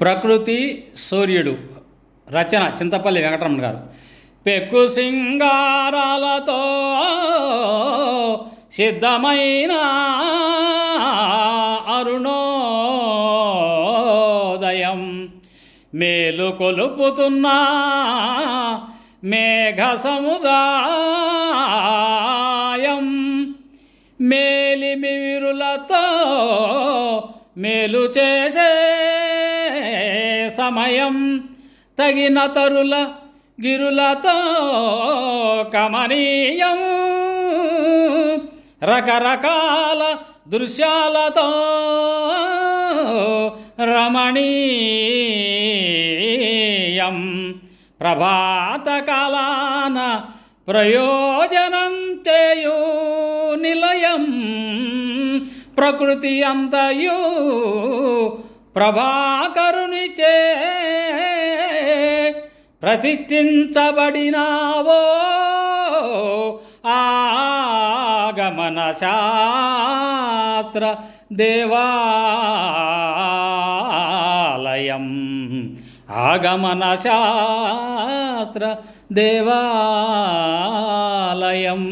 ప్రకృతి సూర్యుడు. రచన చింతపల్లి వెంకటరమణ గారు. పెక్కు సింగారాలతో సిద్ధమైన అరుణోదయం. మేలు కొలుపుతున్నా మేఘ సముదాయం. మేలిమిరులతో మేలు చేసే సమయం తగిన తరుల గిరులతో కమనీయం. రకరకాల దృశ్యాలతో రమణీయం. ప్రభాతకాలాన ప్రయోజనం చేయు నిలయం. ప్రకృతి అంతయు ప్రభాకరునిచే ప్రతిష్ఠించబడినావో ఆగమన శాస్త్ర దేవాలయం. ఆగమన శాస్త్ర దేవాలయం.